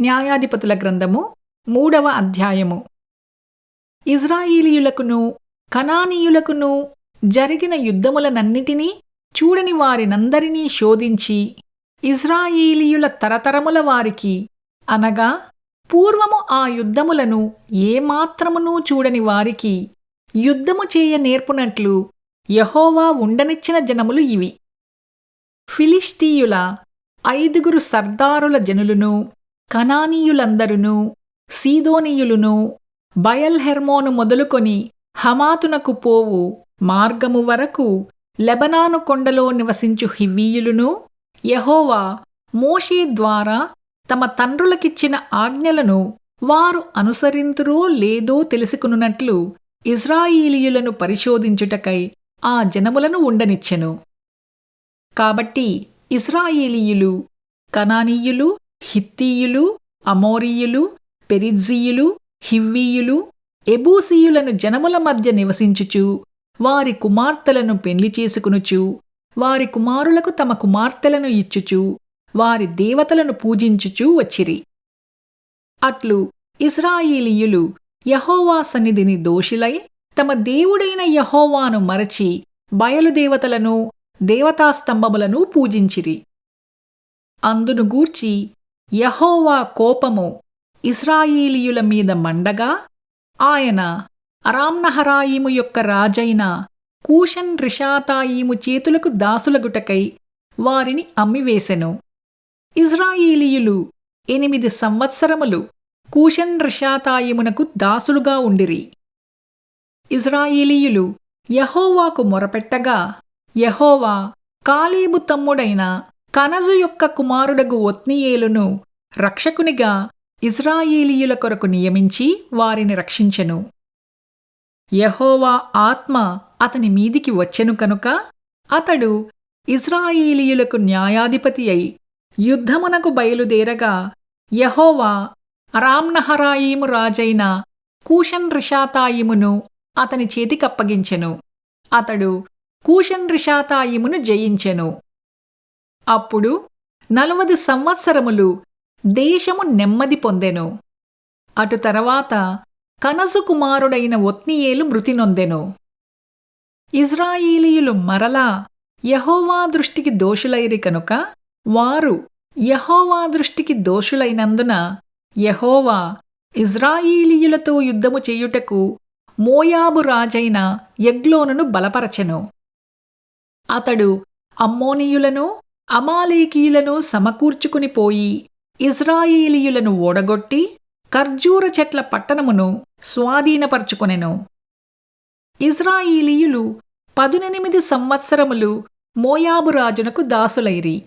న్యాయాధిపతుల గ్రంథము మూడవ అధ్యాయము. ఇజ్రాయిలీయులకును కనానీయులకును జరిగిన యుద్ధములనన్నిటినీ చూడని వారినందరినీ శోధించి ఇజ్రాయిలీయుల తరతరముల వారికి అనగా పూర్వము ఆ యుద్ధములను ఏమాత్రమునూ చూడని వారికి యుద్ధము చేయ నేర్పునట్లు యహోవా ఉండనిచ్చిన జనములు ఇవి. ఫిలిస్టీయుల ఐదుగురు సర్దారుల జనులును కనానీయులందరును సీదోనీయులును బయల్హెర్మోను మొదలుకొని హమాతునకు పోవు మార్గము వరకు లెబనాను కొండలో నివసించు హివ్వీయులును యహోవా మోషే ద్వారా తమ తండ్రులకిచ్చిన ఆజ్ఞలను వారు అనుసరింతురో లేదో తెలుసుకునున్నట్లు ఇజ్రాయిలీయులను పరిశోధించుటకై ఆ జనములను ఉండనిచ్చెను. కాబట్టి ఇస్రాయేలీయులు కనానీయులు హిత్తీయులు అమోరీయులు పెరిజ్జీయులు హివ్వీయులు ఎబూసీయులను జనముల మధ్య నివసించుచు వారి కుమార్తెలను పెళ్ళి చేసుకునుచు వారి కుమారులకు తమ కుమార్తెలను ఇచ్చుచు వారి దేవతలను పూజించుచూ వచ్చిరి. అట్లు ఇస్రాయేలీయులు యహోవా సన్నిధిని దోషులై తమ దేవుడైన యహోవాను మరచి బయలుదేవతలను దేవతాస్తంభములను పూజించిరి. అందును గూర్చి యహోవా కోపము ఇస్రాయేలీయుల మీద మండగా ఆయన అరామ్నహరాయిము యొక్క రాజైన కూషన్ రిషాతాయిము చేతులకు దాసులగుటకై వారిని అమ్మివేశెను ఇజ్రాయేలీయులు ఎనిమిది సంవత్సరములు కూషన్ రిషాతాయిమునకు దాసులుగా ఉండిరి. ఇజ్రాయేలీయులు యహోవాకు మొరపెట్టగా యహోవా కాలేబు తమ్ముడైన కనజు యొక్క కుమారుడగు ఒత్నియేలును రక్షకునిగా ఇజ్రాయేలీయుల కొరకు నియమించి వారిని రక్షించెను. యహోవా ఆత్మ అతని మీదికి వచ్చెను కనుక అతడు ఇజ్రాయేలీయులకు న్యాయాధిపతి అయి యుద్ధమునకు బయలుదేరగా యహోవా అరామ్నహరాయిము రాజైన కూషన్ రిషాతాయిమును అతని చేతికప్పగించెను. అతడు కూషన్ రిషాతాయిమును జయించెను. అప్పుడు నలవది సంవత్సరములు దేశము నెమ్మది పొందెను. అటు తర్వాత కనసు కుమారుడైన ఒత్నియేలు మృతి నొందెను. ఇజ్రాయేలీయులు మరలా యహోవా దృష్టికి దోషులైరి కనుక వారు యహోవా దృష్టికి దోషులైనందున యహోవా ఇజ్రాయేలీయులతో యుద్ధము చేయుటకు మోయాబు రాజైన యగ్లోనును బలపరచెను. అతడు అమ్మోనీయులను అమాలేకీయులను సమకూర్చుకుని పోయి ఇజ్రాయేలీయులను ఓడగొట్టి ఖర్జూర చెట్ల పట్టణమును స్వాధీనపరుచుకొనెను. ఇజ్రాయేలీయులు పదునెనిమిది సంవత్సరములు మోయాబు రాజునకు దాసులైరి.